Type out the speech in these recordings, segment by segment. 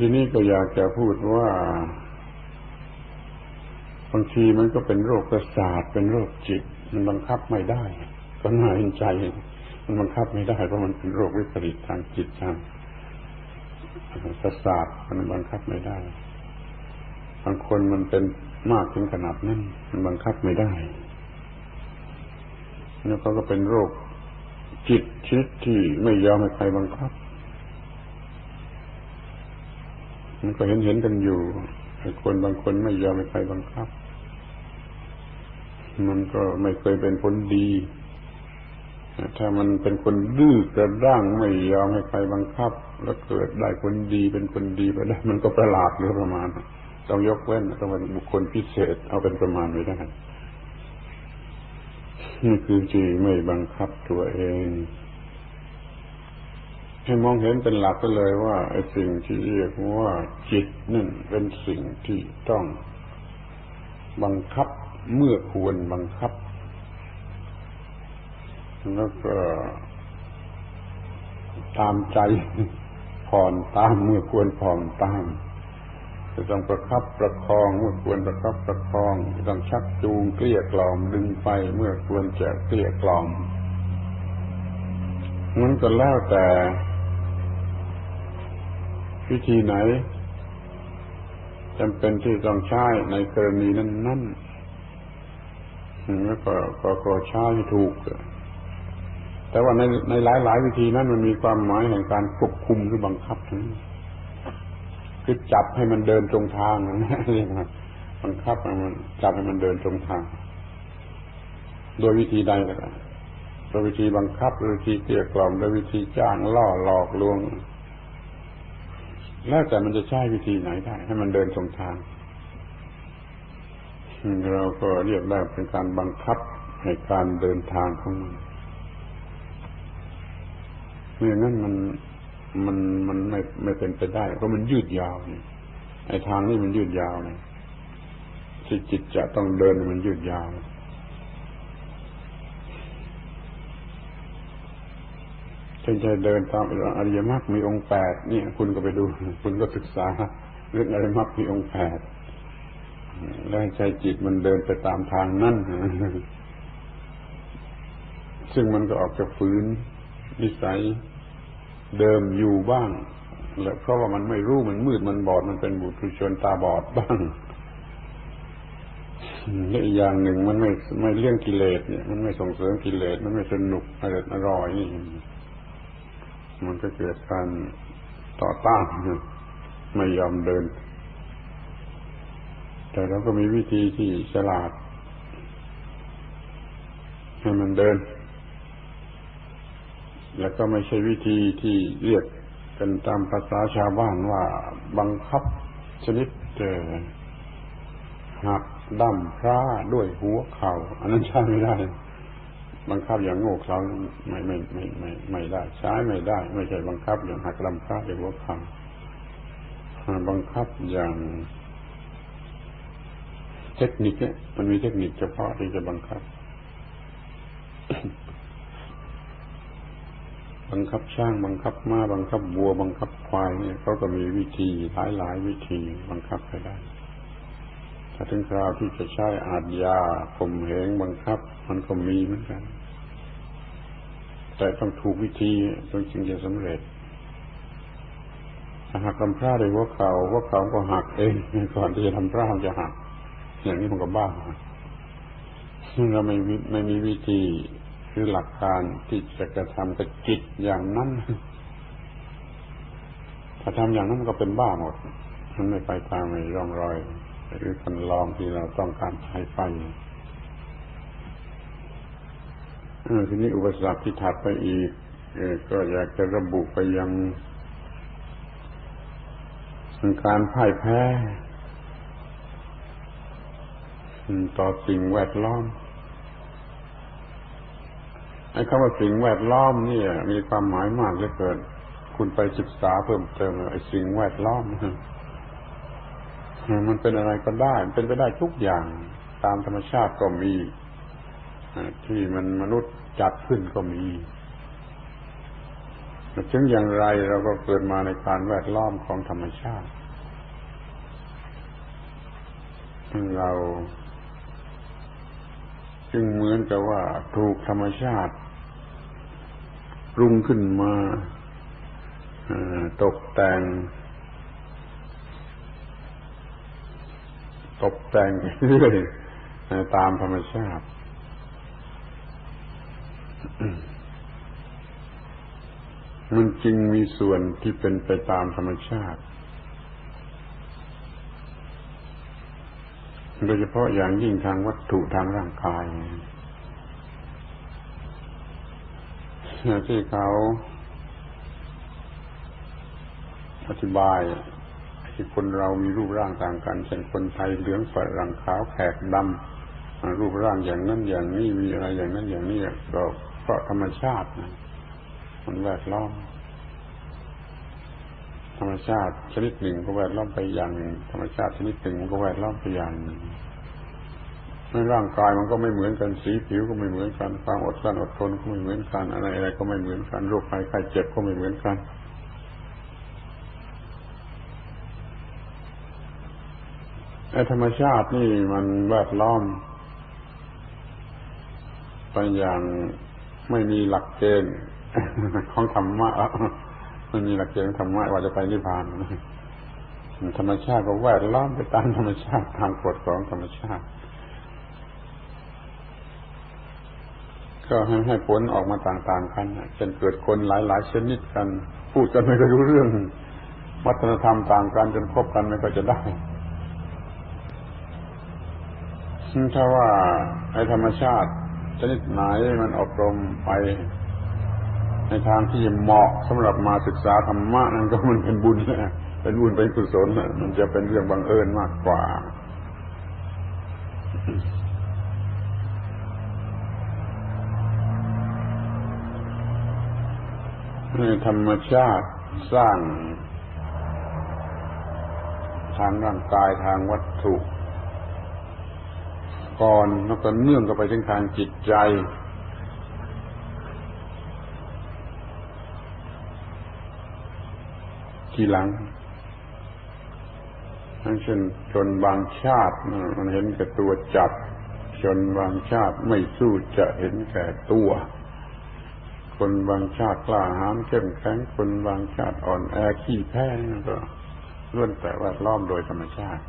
ทีนี้ก็อยากจะพูดว่าบางทีมันก็เป็นโรคประสาทเป็นโรคจิต มันบังคับไม่ได้ ก็น่าเห็นใจ มันบังคับไม่ได้เพราะมันเป็นโรควิปริตทางจิตทางประสาทมันบังคับไม่ได้ บางคนมันเป็นมากถึงขนาดนั้นมันบังคับไม่ได้แล้วเขาก็เป็นโรคจิตชนิดที่ไม่ยอมให้ใครบังคับ มันก็เห็นเห็นกันอยู่ไอ้คนบางคนไม่ยอมให้ใครบังคับ มันก็ไม่เคยเป็นผลดีถ้ามันเป็นคนดื้อกระด้างไม่ยอมให้ใครบังคับ แล้วเกิดได้คนดีเป็นคนดีไปได้ มันก็ประหลาดหรือประมาณต้องยกเว้นต้องเป็นบุคคลพิเศษ เอาเป็นประมาณไม่ได้นี่คือจีไม่บังคับตัวเอง ให้มองเห็นเป็นหลักก็เลยว่าไอ้สิ่งที่เรียกว่าจิตนั่นเป็นสิ่งที่ต้องบังคับเมื่อควรบังคับ แล้วก็ตามใจผ่อนตามเมื่อควรผ่อนตามจะต้องประคับประคองเมื่อควรประคับประคองต้องชักจูงเกลี้ยกล่อมดึงไปเมื่อควรจะเกลี้ยกล่อมมันก็แล้วแต่ วิธีไหนจำเป็นที่ต้องใช้ในกรณีนั้นๆแล้วก็ก็ก็ใช้ถูก แต่ว่าในในหลายหลายวิธีนั้นมันมีความหมายแห่งการควบคุมหรือบังคับนั้นคือจับให้มันเดินตรงทางนะเรียกว่าบังคับให้มันจับให้มันเดินตรงทาง โดยวิธีใดก็ได้โดยวิธีบังคับโดยวิธีเกลี้ยกล่อมโดยวิธีจ้างล่อหลอกลวง แล้วแต่มันจะใช้วิธีไหนได้ ให้มันเดินตรงทาง เราก็เรียกได้เป็นการบังคับให้การเดินทางของมันเมื่อนั้นมันมันมันไม่ไม่เป็นไปได้ เพราะมันยืดยาวเนี่ยไอ้ทางนี้มันยืดยาวเนี่ยที่จิตจะต้องเดินมันยืดยาวเช่นจะเดินตามอริยมรรคมีองค์แปดนี่คุณก็ไปดู คุณก็ศึกษาเรื่องอริยมรรคมีองค์แปดแล้วใจจิตมันเดินไปตามทางนั่นซึ่งมันก็ออกจากฝืนนิสัยเดิมอยู่บ้างแล้วเพราะว่ามันไม่รู้มันมืดมันบอดมันเป็นบุตรชนตาบอดบ้างและอีกอย่างหนึ่งมันไม่ไม่เลี้ยงกิเลสเนี่ย มันไม่ส่งเสริมกิเลสมันไม่สนุกอร่อยอร่อยนี่ มันก็เกิดการต่อต้านไม่ยอมเดิน แต่เราก็มีวิธีที่ฉลาด ให้มันเดิน แล้วก็ไม่ใช่วิธีที่เรียกกันตามภาษาชาวบ้านว่าบังคับชนิดหักดั้มพระด้วยหัวเขา่าอันนั้นใช่ไม่ได้ บังคับอย่างโง่เขลาไม่ไม่ไม่ไม่ไม่ได้ ใช้ไม่ได้ ไม่ใช่บังคับอย่างหักลำพระอย่างหัวคำบังคับอย่าง เทคนิคเนี่ยมันมีเทคนิคเฉพาะที่จะบังคับ บังคับช่างบังคับม้าบังคับวัว บังคับควายเนี่ยเขาก็มีวิธีหลายหลายวิธีบังคับไปได้ ถ้าถึงคราวที่จะใช้อาจยาข่มเหงบังคับ มันก็มีเหมือนกัน แต่ต้องถูกวิธีต้องจึงจะสำเร็จถ้าหักลำพร้าด้วยหัวเขา่าหัวเข่าก็หักเองก่อนที่จะทำพร้าจะหัก อย่างนี้มันก็บ้าเราไม่ไม่มีวิธีคือหลักการที่จะกระทำกับจิตอย่างนั้นถ้าทำอย่างนั้นก็เป็นบ้าหมดมันไม่ไปตามในร่องรอย หรือคันลองที่เราต้องการใช้ไปทีนี้อุปสรรคที่ถัดไปอีกก็อยากจะระบุไปยังการพ่ายแพ้ต่อสิ่งแวดล้อมไอ้คำว่าสิ่งแวดล้อมนี่มีความหมายมากเหลือเกิน คุณไปศึกษาเพิ่มเติมไอ้สิ่งแวดล้อม มันเป็นอะไรก็ได้ เป็นไปได้ทุกอย่างตามธรรมชาติก็มีที่มันมนุษย์จัดขึ้นก็มีถึงอย่างไรเราก็เกิดมาในการแวดล้อมของธรรมชาติ เราจึงเหมือนกับว่าถูกธรรมชาติปรุงขึ้นมาตกแต่ง ตกแต่งเรื่อยตามธรรมชาติมันจริงมีส่วนที่เป็นไปตามธรรมชาติ โดยเฉพาะอย่างยิ่งทางวัตถุทางร่างกายที่เขาอธิบาย ที่คนเรามีรูปร่างต่างกันเช่นคนไทยเหลืองฝรั่งขาวแขกดำรูปร่างอย่างนั้นอย่างนี้มีอะไรอย่างนั้นอย่างนี้ก็เพราะธรรมชาตินะมันแวดล้อมธรรมชาติชนิดหนึ่งก็แวดล้อมไปอย่างหนึ่งธรรมชาติชนิดหนึ่งมันก็แวดล้อมไปอย่างหนึ่งร่างกายมันก็ไม่เหมือนกันสีผิวก็ไม่เหมือนกันความอดกลั้นอดทนก็ไม่เหมือนกันอะไรอะไรก็ไม่เหมือนกันโรคภัยไข้เจ็บก็ไม่เหมือนกันไอ้ ธรรมชาตินี่มันแวดล้อมไปอย่างไม่มีหลักเกณฑ์ของธรรมะมันมีหลักเกณฑ์ของธรรมะว่าจะไปนิพพานธรรมชาติก็แวดล้อมไปตามธรรมชาติตามกฎของธรรมชาติ ก็ให้ให้ผลออกมาต่างๆกันเช่นเกิดคนหลายๆชนิดกัน พูดกันไม่ก็รู้เรื่อง วัฒนธรรมต่างกันจนคบกันไม่ก็จะได้ ถ้าว่าไอ้ธรรมชาติชนิดไหนมันอบรมไป ในทางที่เหมาะสำหรับมาศึกษาธรรมะนั่นก็มันเป็นบุญเป็นบุญเป็นกุศลมันจะเป็นเรื่องบังเอิญมากกว่าธรรมชาติสร้าง ทางร่างกายทางวัตถุ ก่อนแล้วก็เนื่องกับไปถึงทางจิตใจ ทีหลังทั้งเช่นชนบางชาติมันเห็นแก่ตัวจัดชนบางชาติไม่สู้จะเห็นแก่ตัว คนบางชาติกล้าหาญเข้มแข็งคนบางชาติอ่อนแอขี้แพ้ก็ล้วนแต่ว่าล้อมโดยธรรมชาติ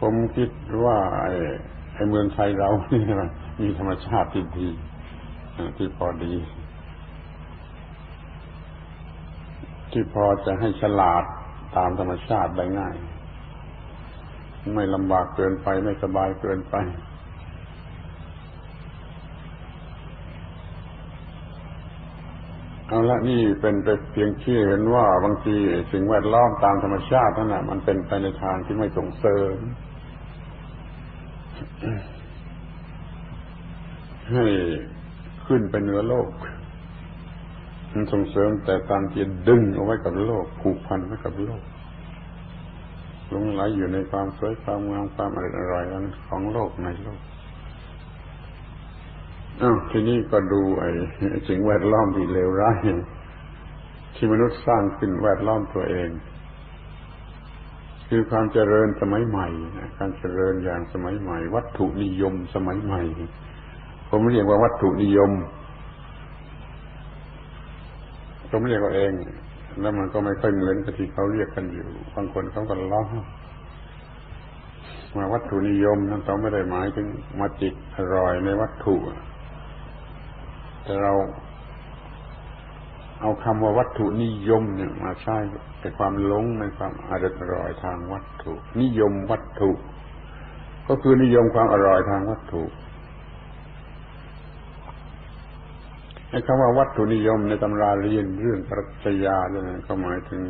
ผมคิดว่าไอ้ไอเมืองไทยเรานี่มันมีธรรมชาติที่ดีที่พอดี ที่พอจะให้ฉลาดตามธรรมชาติได้ง่าย ไม่ลำบากเกินไปไม่สบายเกินไป เอาละนี่เป็นไปเพียงชี้เห็นว่าบางทีสิ่งแวดล้อมตามธรรมชาตินั่นแหะมันเป็นไปในทางที่ไม่ส่งเสริมให้ขึ้นไปเหนือโลก มันส่งเสริมแต่ตามที่ดึงเอาไว้กับโลกผูกพันไว้กับโลกหลงไหลอยู่ในความสวยความงามความอร่อยของโลกในโลก ทีนี้ก็ดูไอ้สิ่งแวดล้อมที่เลวร้ายที่มนุษย์สร้างขึ้นแวดล้อมตัวเอง คือความเจริญสมัยใหม่การเจริญอย่างสมัยใหม่ วัตถุนิยมสมัยใหม่ ผมเรียกว่าวัตถุนิยมผมเรียกว่าเอง แล้วมันก็ไม่ค่อยเหมือนกับที่เขาเรียกกันอยู่บางคนเขาก็ล้อมาวัตถุนิยมนั้นเขาไม่ได้หมายถึงมาจิตอร่อยในวัตถุ แต่เรา เอาคำว่าวัตถุนิยมเนี่ยมาใช้แต่ความหลงในความอร่อยทางวัตถุ นิยมวัตถุ ก็คือนิยมความอร่อยทางวัตถุไอ้คำว่าวัตถุนิยมในตำราเรียนเรื่องปรัชญาเนี่ยก็หมายถึง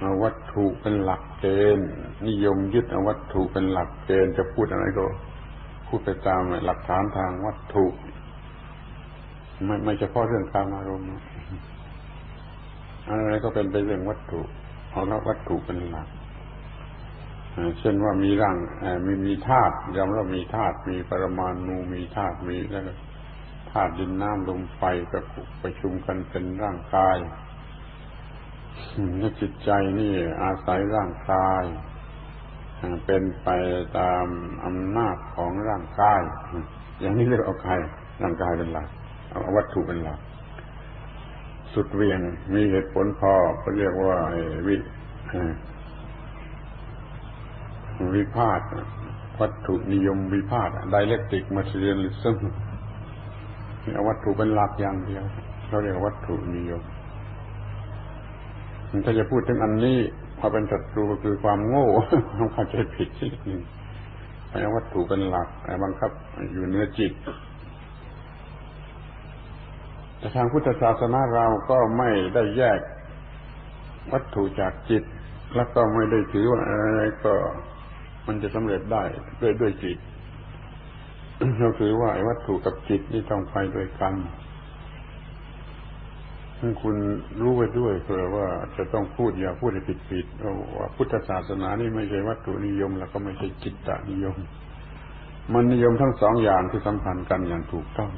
เอาวัตถุเป็นหลักเกณฑ์นิยมยึดเอาวัตถุเป็นหลักเกณฑ์จะพูดอะไรก็ พูดไปตามหลักฐานทางวัตถุ ไม่ไม่เฉพาะเรื่องการอารมณ์อะไรก็เป็นไปเรื่องวัตถุเอาละวัตถุเป็นหลักเช่นว่ามีร่างมีมีธาตุยอมรับมีธาตุมีปรมาณูมีธาตุมีแล้วธาตุดินน้ำลมไฟประกุประชุมกันเป็นร่างกายและจิตใจนี่อาศัยร่างกายเป็นไปตามอำนาจของร่างกาย อย่างนี้เรียกเอาใครร่างกายเป็นหลัก เอาวัตถุเป็นหลัก สุดเวียงมีเหตุผลพอก็เรียกว่าวิวิพาทวัตถุนิยมวิพาทไดเลกติกมาเรียนลิซึมเอาวัตถุเป็นหลักอย่างเดียวเขาเรียกวัตถุนิยมถ้าจะพูดถึงอันนี้พอเป็นศัตรูก็คือความโง่ความเข้าใจผิดสิหนึ่งเอาวัตถุเป็นหลักบังคับอยู่เนื้อจิต แต่ทางพุทธศาสนาเราก็ไม่ได้แยกวัตถุจากจิต แล้วก็ไม่ได้ถือว่าอะไรก็มันจะสำเร็จได้ด้วยด้วยจิตเราถือว่าไอ้วัตถุกับจิตนี่ต้องไปด้วยกันคุณรู้ไว้ด้วยเผื่อว่าจะต้องพูดอย่าพูดให้ผิดผิดว่าพุทธศาสนานี่ไม่ใช่วัตถุนิยม แล้วก็ไม่ใช่จิตตนิยม มันนิยมทั้งสองอย่างที่สัมพันธ์กันอย่างถูกต้อง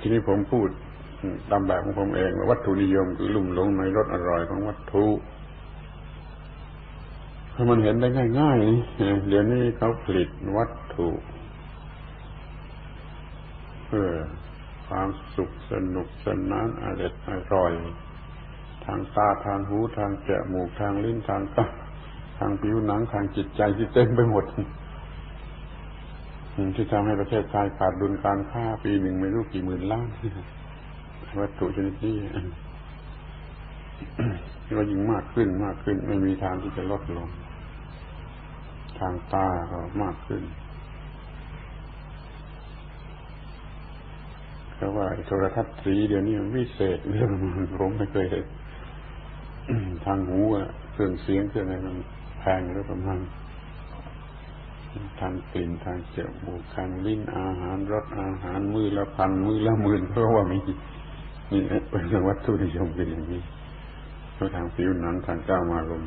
ทีนี้ผมพูดตามแบบของผมเองว่าวัตถุนิยมคือลุ่มหลงในรสอร่อยของวัตถุมันเห็นได้ง่ายๆเดี๋ยวนี้เขาผลิตวัตถุเพื่อความสุขสนุกสนานอร่อยอร่อย ทางตาทางหูทางจมูกทางลิ้นทางกาทางผิวหนังทางจิตใจที่เต็มไปหมด ที่ทำให้ประเทศไทยขาดดุลการค้าปีหนึ่งไม่รู้กี่หมื่นล้านวัตถุชนิดนี้ก็ยิ่งมากขึ้นมากขึ้น ไม่มีทางที่จะลดลง ทางตาก็มากขึ้นเพราะว่าโทรทัศน์สีเดี๋ยวนี้มันวิเศษเรื่องมันผมไม่เคยเห็นทางหูอะเครื่องเสียงเครื่องอะไรมันแพงหรือประมาณ ทางกลิ่นทางเจมูกทางลิ้นอาหารรสอาหารมือละพันมือละหมื่นเพราะว่ามีมีเป็นวัตถุนิยมเป็นอย่างนี้ทางผิวหนังทางก้าวมาลม